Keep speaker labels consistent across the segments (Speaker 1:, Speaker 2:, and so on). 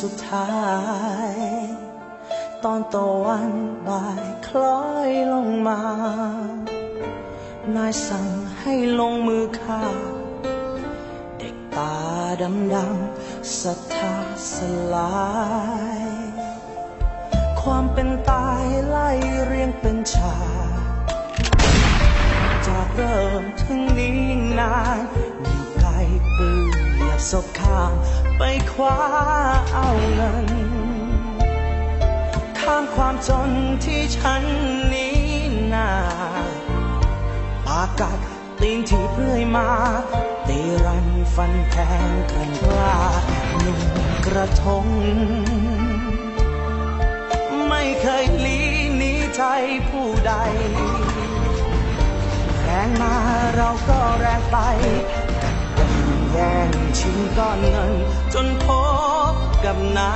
Speaker 1: สุดท้าย ตอนตะวันบ่ายคล้อยลงมา นายสั่งให้ลงมือฆ่า เด็กตาดำดำๆศรัทธาสลาย ความเป็นตายไล่เรียงเป็นฉากจากเริ่มถึงนี้นานอยู่ไกลปืนเหยียบศพข้าม ไปคว้าเอาเงิน ข้ามความจนที่ฉันนี้นาปากัดตีนที่เรื่อยมาตีรันฟันแทงกร่งกล้าหนุ่มกระทง ไม่เคยหลีหนีใจผู้ใด แรงมาเราก็แรงไป แย่งชิงก้อนเงิน จนพบกับนา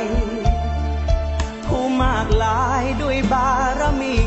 Speaker 1: ย ผู้มากลายด้วยบารมี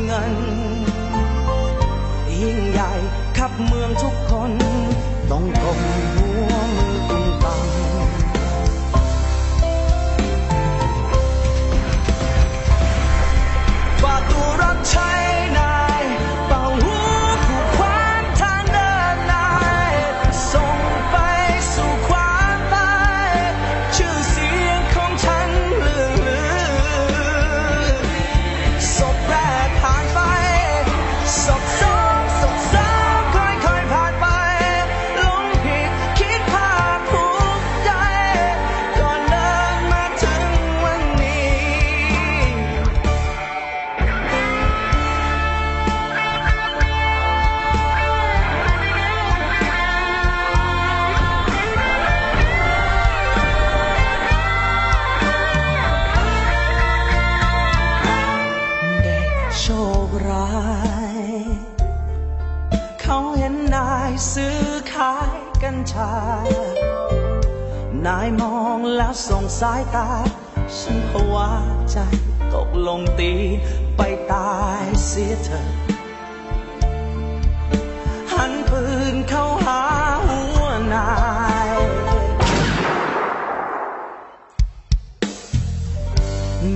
Speaker 1: ซื้อขายกัญชา นายมองแล้วส่งสายตา ฉันภาวะใจตกลงตีนไปตายเสียเถอะหันปืนเข้าหาหัวนาย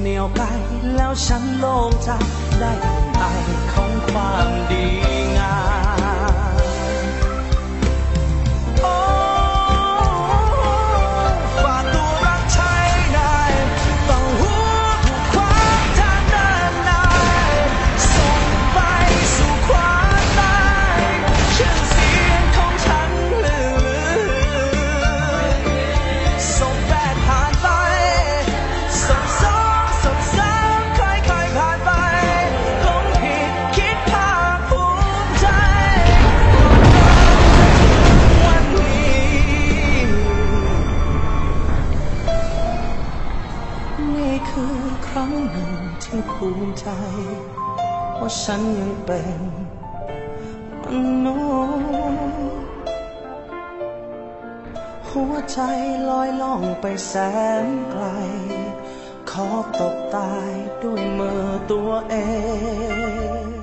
Speaker 1: เหนียวไกลแล้วฉันโล่งใจได้ไอของความดีงาม หนึ่งที่ภูมิใจว่าฉันยังเป็นมนุษย์หัวใจลอยล่องไปแสนไกล ขอตกตายด้วยมือตัวเอง